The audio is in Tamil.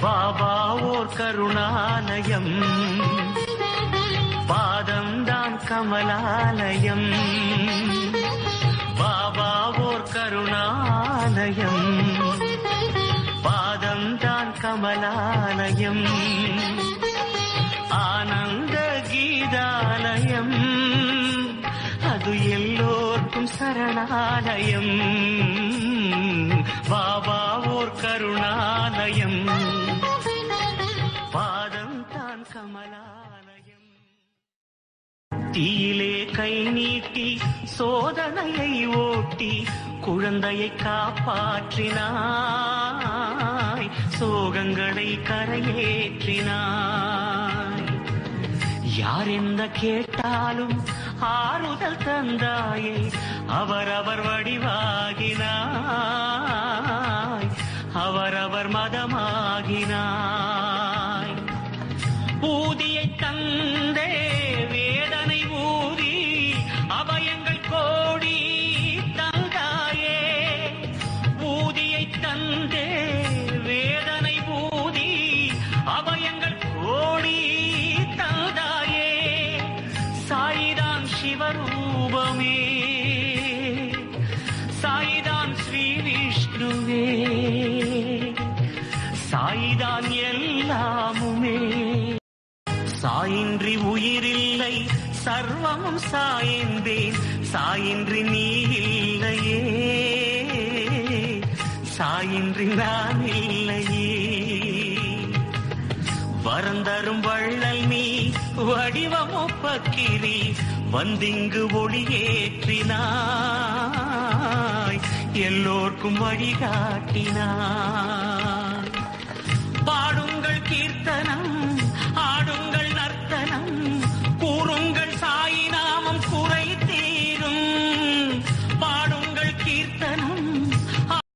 பாபா ஓர் கருணாலயம். பாதம் தான் கமலாலயம். பாபா ஓர் கருணாலயம். பாதம் தான் கமலாலயம். ஆனந்த கீதாலயம். அது எல்லோர்க்கும் சரணாலயம். பாபா ஓர் கருணாலயம். பாதம் தான் கமலாலயம். தீயிலே கை நீட்டி சோதனையை ஓட்டி குழந்தையை காப்பாற்றினாய். சோகங்களை கரையேற்றினாய். யார் எந்த கேட்டாலும் ஆறுதல் தந்தாயே அவரவர் வடிவாகினாய் அவரவர் மதமாகினாய். பூதியை தந்தே ரூபமே. சாய்தான் ஸ்ரீ விஷ்ணுவே சாய்தான் எல்லாமுமே. சாயின்றி உயிரில்லை சர்வமும் சாயந்தேன். சாயின்றி நீ இல்லையே சாயின்றி நான் இல்லையே வரந்தரும் வள்ளல் நீ வடிவமொப்பக்கிரி வந்திங்கு ஒளியேற்றினாய். எல்லோர்க்கும் வழிகாட்டினாய்.